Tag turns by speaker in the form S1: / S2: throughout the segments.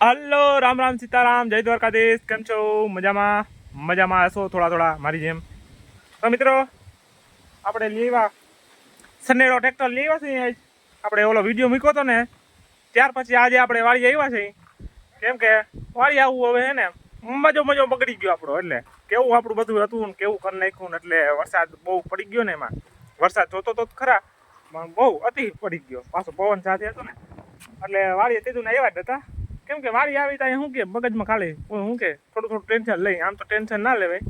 S1: Hello, Ram Ram Sitaram, જય દ્વારકાધીશ, કેમ છો? મજામાં? મજામાં હશો થોડા થોડા, મારી જેમ. તો મિત્રો, આપણે લેવા સનેડો ટ્રેક્ટર લેવા છે આપણે ઓલો વીડિયો મૂક્યો હતો ને, ત્યાર પછી આજે આપણે વાળી આવ્યા છે કેમ કે વાળી આવવું હવે હે ને, મજો મજો બગડી ગયો આપણો, એટલે કેવું આપણું બધું હતું ને કેવું કરી નાખ્યું એટલે વરસાદ બહુ પડી ગયો ને એમાં. વરસાદ જોતો તો ખરા, પણ બહુ અતિ પડી ગયો. પાછો પવન સાથે હતો ને, એટલે વાળીએ ને આવ્યા જ હતા. કેમ કે વારી આવી ત્યાં શું કે મગજમાં ખાલી શું કે, થોડું થોડું ટેન્શન લઈ, આમ તો ટેન્શન ના લેવાય.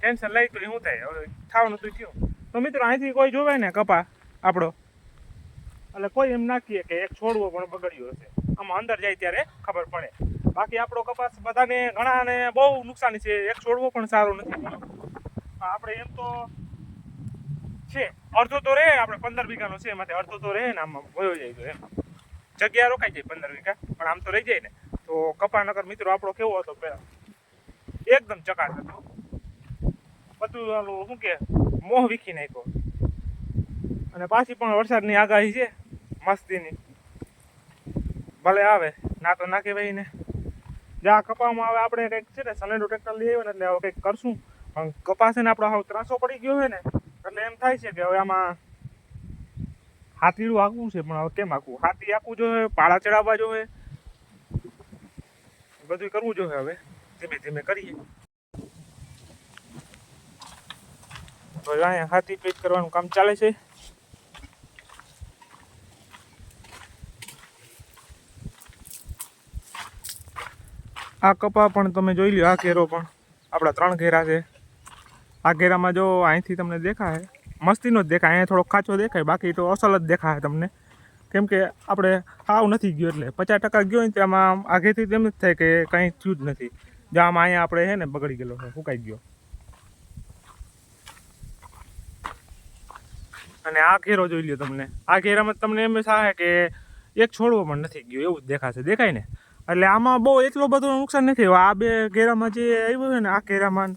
S1: ટેન્શન લઈ તો શું થાય? હવે થવાનું તો થયું. તો મિત્રો, અહીંથી કોઈ જોવે ને કપા આપણો? એટલે કોઈ એમ નાખીએ કે એક છોડવો પણ બગડ્યો હશે. આમાં અંદર જાય ત્યારે ખબર પડે. બાકી આપણો કપાસ બધાને ઘણાને બહુ નુકસાની છે. એક છોડવો પણ સારો નથી. આપણે એમ તો છે. અડધો તો રહે આપણે પંદર વીઘાનો છે એમાંથી અડધો તો રહે ને આમાં વયો જાય તો એમ. જગ્યા રોકાઈ જાય પંદર વીઘા, પણ આમ તો રહી જાય ને. તો કપાનગર મિત્રો, આપણો કેવો હતો પહેલા? એકદમ ચકાસ હતો. બધું ઓલું શું કે, મોહ વીખી નાખ્યો. અને પાછી પણ વરસાદની આગાહી છે, મસ્તીની. ભલે આવે, ના તો ના કહેવાય ને જ્યાં કપામાં આવે, આપણે કંઈક છે ને, સનેડો ટ્રેક્ટર લઈ આવ્યો ને, એટલે હવે કંઈક કરશું. પણ કપાસ ને આપણો હવે ત્રાસો પડી ગયો હોય ને, એટલે એમ થાય છે કે હવે આમાં હાથીડું આખવું છે, પણ હવે કેમ આખવું હાથી આખવું જોઈએ, પાળા ચડાવવા જોઈએ. બધું કરવું જોઈએ હવે, ધીમે ધીમે કરીએ. તો અહીંયા હાથી પેચ કરવાનું કામ ચાલે છે. આ કપા પણ તમે જોઈ લ્યો, આ ઘેરો પણ. આપણા ત્રણ ઘેરા છે. આ ઘેરામાં જો અહીંથી તમને દેખાય મસ્તીનો જ દેખાય, અહીંયા થોડો કાચો દેખાય, બાકી તો અસલ જ દેખાય તમને. કેમ કે આપણે હાવ નથી ગયો એટલે પચાસ ટકા ગયો ને તેમાં આગેથી તેમ જ થાય કે કંઈ થયું જ નથી. જો આમાં અહીંયા આપણે છે ને બગડી ગયેલો છે ફૂંકાઈ ગયો. અને આ ઘેરો જોઈ લ્યો તમને. આ ઘેરામાં તમને એમ થાય કે એક છોડવો પણ નથી ગયો, એવું જ દેખાશે દેખાય ને? એટલે આમાં બહુ એટલો બધો નુકસાન નથી આ બે ઘેરામાં જે આવ્યું છે ને, આ ઘેરામાં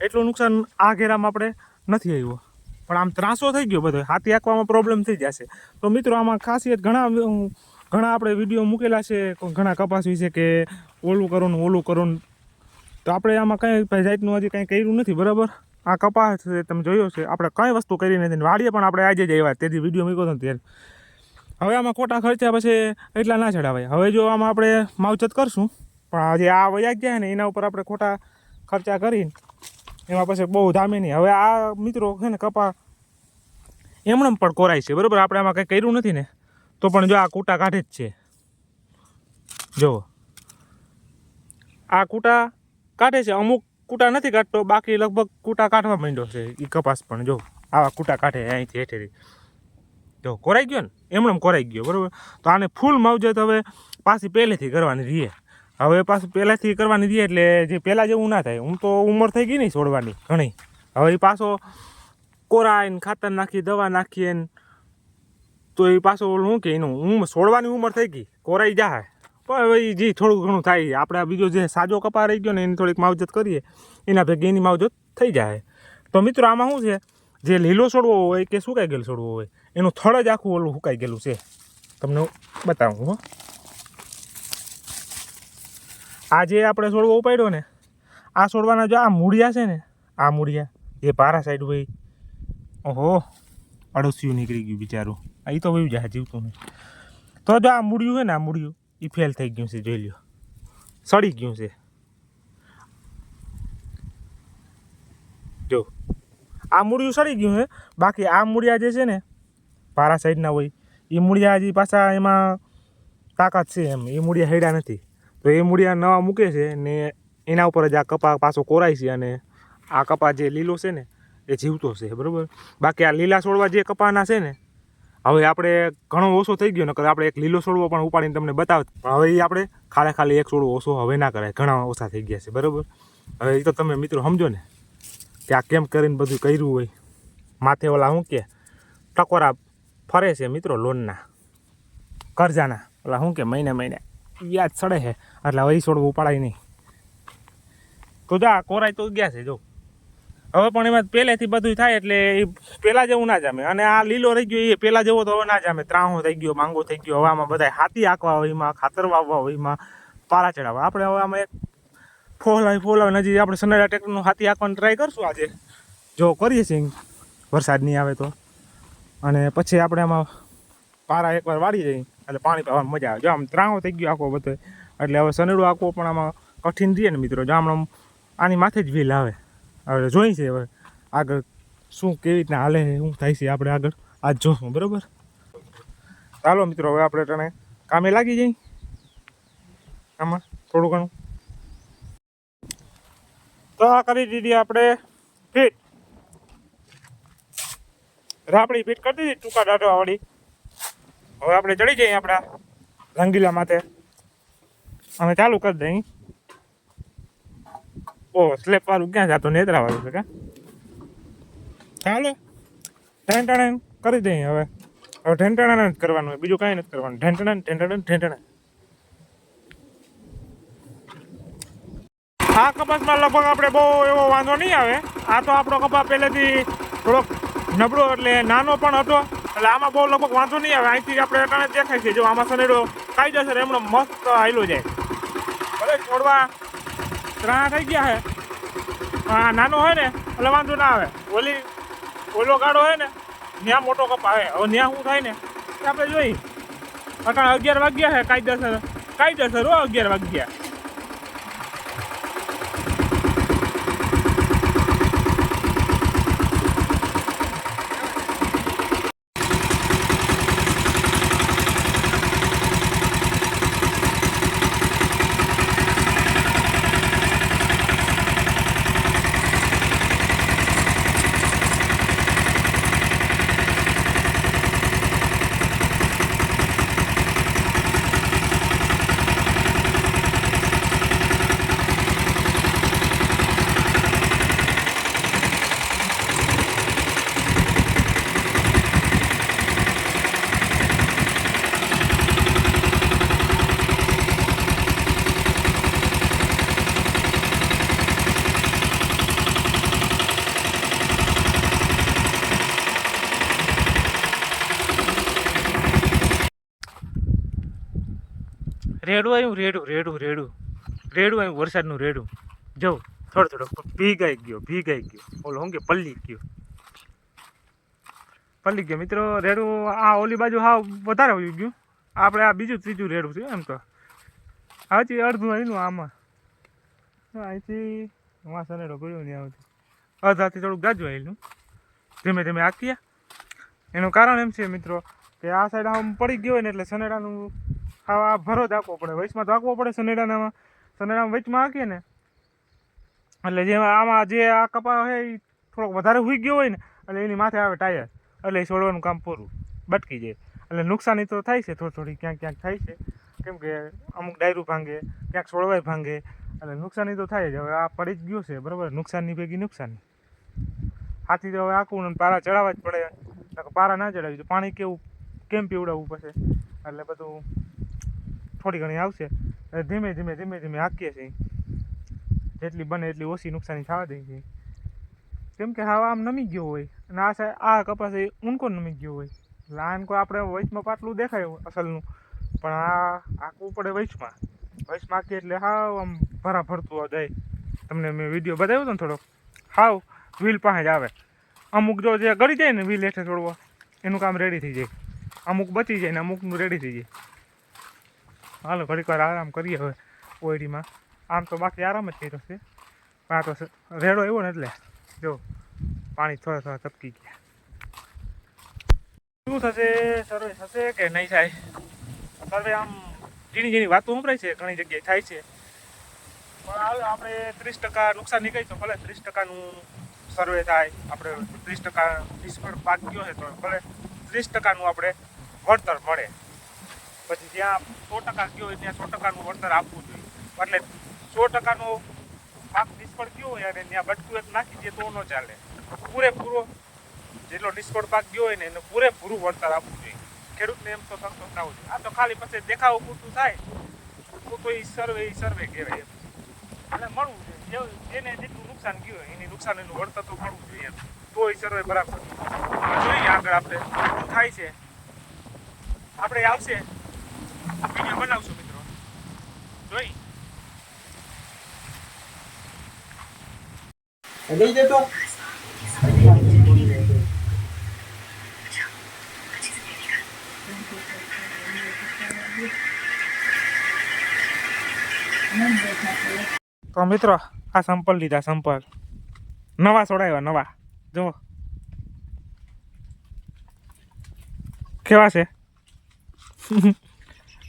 S1: એટલું નુકસાન આ ઘેરામાં આપણે નથી આવ્યું. પણ આમ ત્રાસો થઈ ગયો બધો. હાથી આંકવામાં પ્રોબ્લેમ થઈ જશે. તો મિત્રો, આમાં ખાસિયત ઘણા ઘણા આપણે વીડિયો મૂકેલા છે. ઘણા કપાસ વિશે કે ઓલું કરો ને ઓલું કરો ને. તો આપણે આમાં કંઈ જાતનું હજી કંઈ કર્યું નથી, બરાબર? આ કપાસ છે, તમે જોયો છે. આપણે કંઈ વસ્તુ કરી નથી. વાડીએ પણ આપણે આજે જ આવ્યા. તેથી વીડિયો મૂક્યો હતો ત્યારે. હવે આમાં ખોટા ખર્ચા પછી એટલા ના ચડાવાય. હવે જો આમાં આપણે માવજત કરશું. પણ આજે આ વયા ગયા ને, એના ઉપર આપણે ખોટા ખર્ચા કરીને એમાં પછી બહુ ધામે નહીં. હવે આ મિત્રો છે ને કપા એમણે પણ કોરાય છે. બરાબર? આપણે આમાં કંઈ કર્યું નથી ને, તો પણ જો આ કૂટા કાઢે જ છે. જો. આ કૂટા કાઢે છે. અમુક કૂટા નથી કાઢતો, બાકી લગભગ કૂટા કાઢવા માંડ્યો છે એ કપાસ પણ. જો, આવા કૂટા કાઢે અહીંથી હેઠેથી. જો, કોરાઈ ગયો ને? એમણે કોરાઈ ગયો. બરાબર? તો આને ફૂલ માવજત હવે પાછી પહેલેથી કરવાની રહીએ હવે પાછું પહેલાંથી કરવાની દે એટલે જે પહેલાં જેવું ના થાય. હું તો ઉંમર થઈ ગઈ નહીં છોડવાની ઘણી. હવે એ પાછો કોરાઈને ખાતર નાખી, દવા નાખીએ ને તો એ પાછો ઓલું શું કે, એનું હું છોડવાની ઉંમર થઈ ગઈ, કોરાઈ જાય પણ હવે જે થોડું ઘણું થાય, આપણે બીજો જે સાજો કપા રહી ગયો ને એની થોડીક માવજત કરીએ, એના ભેગી એની માવજત થઈ જાય તો મિત્રો, આમાં શું છે? જે લીલો છોડવો હોય કે સુકાઈ ગયેલો છોડવો હોય, એનું થળ જ આખું ઓલું સુકાઈ ગયેલું છે. તમને બતાવું, હો. આ જે આપણે છોડવો ઉપાડ્યો ને, આ છોડવાના જો આ મૂળિયા છે ને, આ મૂળિયા, એ પારા સાઈડ હોય ઓહો અડોસિયું નીકળી ગયું બિચારું. એ તો વયું જાય, જીવતું નહીં. તો જો આ મૂળિયું છે ને, આ મૂળિયું એ ફેલ થઈ ગયું છે, જોઈ લ્યો. સડી ગયું છે. જો, આ મૂળિયું સડી ગયું છે. બાકી આ મૂળિયા જે છે ને, પારા સાઈડના હોય એ મૂળિયા હજી પાછા એમાં તાકાત છે એમ. એ મૂળિયા હેડ્યા નથી. તો એ મૂળિયા નવા મૂકે છે ને એના ઉપર જ આ કપા પાછો કોરાય છે અને આ કપા જે લીલો છે ને, એ જીવતો છે, બરાબર? બાકી આ લીલા છોડવા જે કપાના છે ને, હવે આપણે ઘણો ઓછો થઈ ગયો, નકર આપણે એક લીલો છોડવો પણ ઉપાડીને તમને બતાવત. પણ હવે એ આપણે ખાલી ખાલી એક છોડવો ઓછો હવે ના કરાય, ઘણા ઓછા થઈ ગયા છે, બરાબર? હવે એ તો તમે મિત્રો સમજો ને, કે આ કેમ કરીને બધું કર્યું હોય? માથે ઓલા શું કે, ટકોરા ફરે છે મિત્રો લોનના, કરજાના, ઓલા શું કે મહિને મહિને. યાદ ચડે છે. એટલે હવે છોડવું ઉપાડાય નહીં. તો જા, કોરાય તો ગયા છે, જો. હવે પણ એમાં પહેલેથી બધું થાય એટલે એ પહેલાં જેવું ના જામે. અને આ લીલો રહી ગયો એ, પહેલાં જેવો તો હવે ના જામે. ત્રાહો થઈ ગયો, માંગો થઈ ગયો. હવામાં બધા હાથી આંકવા હોય એમાં, ખાતર વાવવા હોય એમાં, પારા ચડાવવા. આપણે હવે આમાં એક ફોલાવી ફોલાવી નજીક આપણે સનેડા ટ્રેક્ટરનું હાથી આંકવાની ટ્રાય કરશું આજે. જો કરીએ છીએ વરસાદ નહીં આવે તો. અને પછી આપણે આમાં પારા એકવાર વાળી જઈએ. એટલે પાણી પાવાની મજા આવે. જો આમ ત્રાણો થઈ ગયો આખો બધો, એટલે હવે સનેડું આખો પણ આમાં કઠિન રહીએ ને મિત્રો. જો આમ આની માથે જ વ્હીલ આવે. હવે જોઈ છે હવે આગળ શું કેવી રીતના હાલે શું થાય છે આપણે આગળ. આજ જોશું, બરાબર? ચાલો મિત્રો, હવે આપણે તને કામે લાગી જઈ. આમાં થોડું ઘણું. તો આ કરી દીધી આપણે ફીટ રાપડી ફીટ કરી દીધી ટૂંકા દાઢવા વાળી હવે આપણે ચડી જઈએ આપણા રંગીલા માથે. અમે ચાલુ કરી દઈએ. ઓ સ્લેપ વાળું ક્યાં જતો? નેત્રા વાળું છે કે? ચાલો. ઢેંટણ કરી દઈએ હવે. હવે ઢેંટણ જ કરવાનું હોય. બીજું કાંઈ નથી કરવાનું. ઢેંટણ ઢેંટણ ઢેંટણ આ કપાસમાં લગભગ આપણે બહુ એવો વાંધો નહીં આવે. આ તો આપણો કપાસ પહેલેથી થોડોક નબળો એટલે નાનો પણ હતો. એટલે આમાં બહુ લગભગ વાંધો નહીં આવે. અહીંથી આપણે અટાણે દેખાય છે. જો આમાં સનેડો કાયદેસર એમનો મસ્ત હાયલો જાય. ભલે છોડવા ત્રણ થઈ ગયા છે હા, નાનો હોય ને, એટલે વાંધો ના આવે. ઓલી, ઓલો ગાડો હોય ને ત્યાં મોટો કપ આવે. હવે ત્યાં શું થાય ને આપણે જોઈ અટાણે અગિયાર વાગ્યા છે કાયદેસર કાયદેસર હો અગિયાર વાગ્યા. રેડું આવ્યું, રેડું રેડું રેડું. રેડું આવ્યું, વરસાદનું રેડું. જો, થોડો થોડો. ભીગાઈ ગયો ભીગાઈ ગયો. ઓલો શું કે પલ્લી ગયો. પલ્લી ગયો. મિત્રો, રેડું આ ઓલી બાજુ હા વધારે આવી ગયું. આપણે આ બીજું ત્રીજું રેડું છે એમ તો. હજી અડધું આવ્યું આમાં. અહીંથી માં સનેડો ગયો નહીં આવતી અડધાથી થોડુંક ગાજુ આવેલું ધીમે ધીમે આક્યા એનું કારણ એમ છે, મિત્રો, કે આ સાઈડ આમ પડી ગયો હોય ને એટલે સનેડાનું આ ભરો દાખવો પડે. વચમાં આંકવો પડે સનેડાનામાં સનેડામાં વચમાં આંકીએ ને. એટલે જે આમાં જે આ કપા હોય એ થોડોક વધારે હુઈ ગયો હોય ને, એટલે એની માથે આવે ટાયર. એટલે એ છોડવાનું કામ પૂરું. બટકી જાય. એટલે નુકસાની તો થાય છે, થોડી થોડી ક્યાંક ક્યાંક થાય છે. કેમ કે અમુક ડાયરું ભાંગે, ક્યાંક છોડવાય ભાંગે. એટલે નુકસાની તો થાય જ. હવે આ પડી જ ગયું છે, બરાબર? નુકસાનની ભેગી નુકસાની. હાથી તો હવે આખું પારા ચડાવવા જ પડે. પારા ના ચડાવી પાણી કેવું, કેમ પીવડાવવું પડશે એટલે બધું થોડી ઘણી આવશે. ધીમે ધીમે ધીમે ધીમે હાંકીએ છીએ. જેટલી બને એટલી ઓછી નુકસાની થવા દઈએ છીએ. કેમ કે હવા આમ નમી ગયો હોય. અને આ સાહેબ આ કપાસ એ ઊંકો નમી ગયો હોય. એટલે કોઈ આપણે વૈચમાં પાટલું દેખાય અસલનું. પણ આ આખવું પડે વચમાં વચમાં આખી એટલે હાવ આમ ભરા ભરતું જાય. તમને મેં વીડિયો બતાવ્યો હતો ને થોડોક? હાવ વ્હીલ પાસે જ આવે. અમુક જો જે ગળી જાય ને વ્હીલ હેઠે છોડવા એનું કામ રેડી થઈ જાય. અમુક બચી જાય ને અમુકનું રેડી થઈ જાય. હાલો, ઘડીક વાર આરામ કરીએ હવે, ઓયડીમાં. આમ તો બાકી આરામ જ કર્યો છે. પણ આ તો રેડો આવ્યો ને એટલે, જો, પાણી થોડા થોડા ટપકી ગયા. શું થશે? સર્વે થશે કે નહીં થાય? સર્વે આમ ઝીણી ઝીણી વાતો સંભળાય છે, ઘણી જગ્યાએ થાય છે. પણ હાલ આપણે ત્રીસ ટકા નુકસાન નીકળી તો ભલે ત્રીસ ટકાનું સર્વે થાય, આપણે ત્રીસ ટકા નિષ્ફળ પાક ગયો છે તો ભલે ત્રીસ ટકાનું આપણે વળતર મળે. પછી જ્યાં સો ટકા ગયો હોય ત્યાં સો ટકાનું વળતર આપવું જોઈએ. એટલે સો ટકાનો પાક નિષ્ફળ ગયો હોય અને ત્યાં બટકું એક નાખી દે તો ન ચાલે. પૂરેપૂરો જેટલો નિષ્ફળ પાક ગયો હોય ને એને પૂરેપૂરું વળતર આપવું જોઈએ. ખેડૂતને એમ તો સંતોષ ના જોઈએ. આ તો ખાલી પછી દેખાવું પૂરતું થાય, તો તો એ સર્વે એ સર્વે કહેવાય એમ. એટલે મળવું જોઈએ. જેને જેટલું નુકસાન ગયું હોય, એની નુકસાન, એનું વળતર તો મળવું જોઈએ તો એ સર્વે બરાબર. જોઈએ આગળ આપણે. શું થાય છે? આપણે આવશે. વીડિયો બનાવશું મિત્રો. જોઈ.
S2: લઈ જતો
S1: તો મિત્રો આ સંપલ લીધા સંપલ નવા સોડાવ્યા નવા. જુઓ. કેવા છે?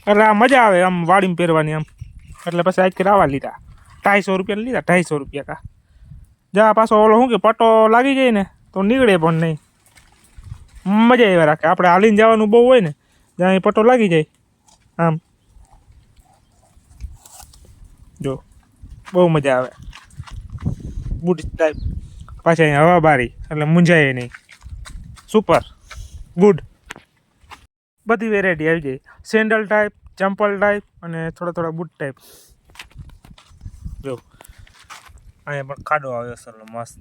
S1: એટલે આ મજા આવે આમ વાડીમાં પહેરવાની આમ. એટલે પછી આજ કરી આવા લીધા. ઢાઈસો રૂપિયા લીધા, ઢાઈસો રૂપિયા કા. જા પાછો ઓલો શું કે પટ્ટો લાગી જાય ને, તો નીકળે પણ નહીં. મજા એવા રાખે. આપણે હાલીને જવાનું બહુ હોય ને, જ્યાં એ પટ્ટો લાગી જાય. આમ. જો, બહુ મજા આવે. બુટ ટાઈપ પાછા અહીંયા હવા બારી એટલે મૂંઝાય નહીં. સુપર ગુડ બધી વેરાયટી આવી જાય. સેન્ડલ ટાઈપ ચંપલ ટાઈપ અને થોડા થોડા બૂટ ટાઈપ જો, અહીંયા પણ ખાડો આવ્યો સરલો મસ્ત.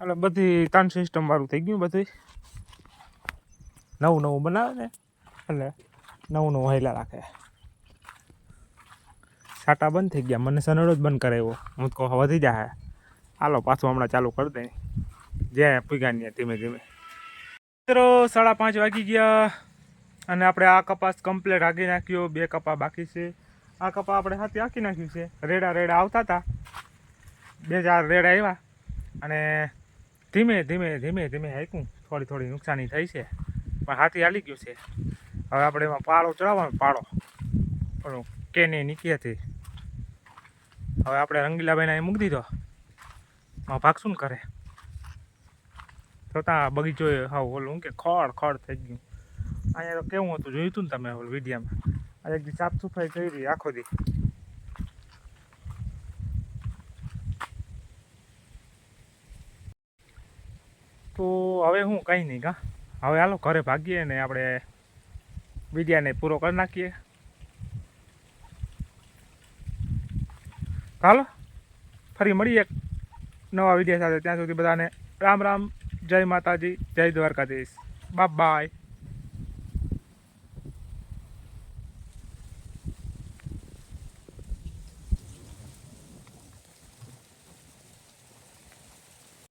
S1: એટલે બધી ત્રણ સિસ્ટમ વાળું થઈ ગયું બધું નવું નવું બનાવે ને, એટલે નવું નવું હેલા રાખે. સાટા બંધ થઈ ગયા. મને સનડો જ બંધ કરાવ્યો. હું તો વધી જાય હાલો, પાછું હમણાં ચાલુ કરી દે. જ્યાં પૂગ્યા ધીમે ધીમે. મિત્રો, સાડા પાંચ વાગી ગયા અને આપણે આ કપાસ કમ્પ્લેટ હાકી નાખ્યો. બે કપા બાકી છે. આ કપા આપણે હાથી હાકી નાખ્યું છે. રેડા રેડા આવતા હતા. બે ચાર રેડા આવ્યા અને ધીમે ધીમે ધીમે ધીમે હાંક્યું. થોડી થોડી નુકસાની થઈ છે. પણ હાથી હાલી ગયું છે. હવે આપણે એમાં પાળો ચડાવવાનો, પાળો. પણ કેને નીકળ્યાથી હવે આપણે રંગીલાભાઈને મૂકી દીધો. ભાગ ભાગશું ને કરે તો ત્યાં બગીચો હા ઓલું, કે ખડ ખડ થઈ ગયું. અહીંયા કેવું હતું, જોયું હતું ને તમે ઓલું વિડીયામાં? આ એક સાફ સફાઈ કરી, આખો દી. તો હવે હું કંઈ નહીં, કા? હવે હાલો, ઘરે ભાગીએ ને આપણે વિડીયાને પૂરો કરી નાખીએ. હાલો, ફરી મળીએ નવા વિડીયા સાથે. ત્યાં સુધી બધાને રામ રામ. જય માતાજી જય દ્વારકાધીશ. Bye bye.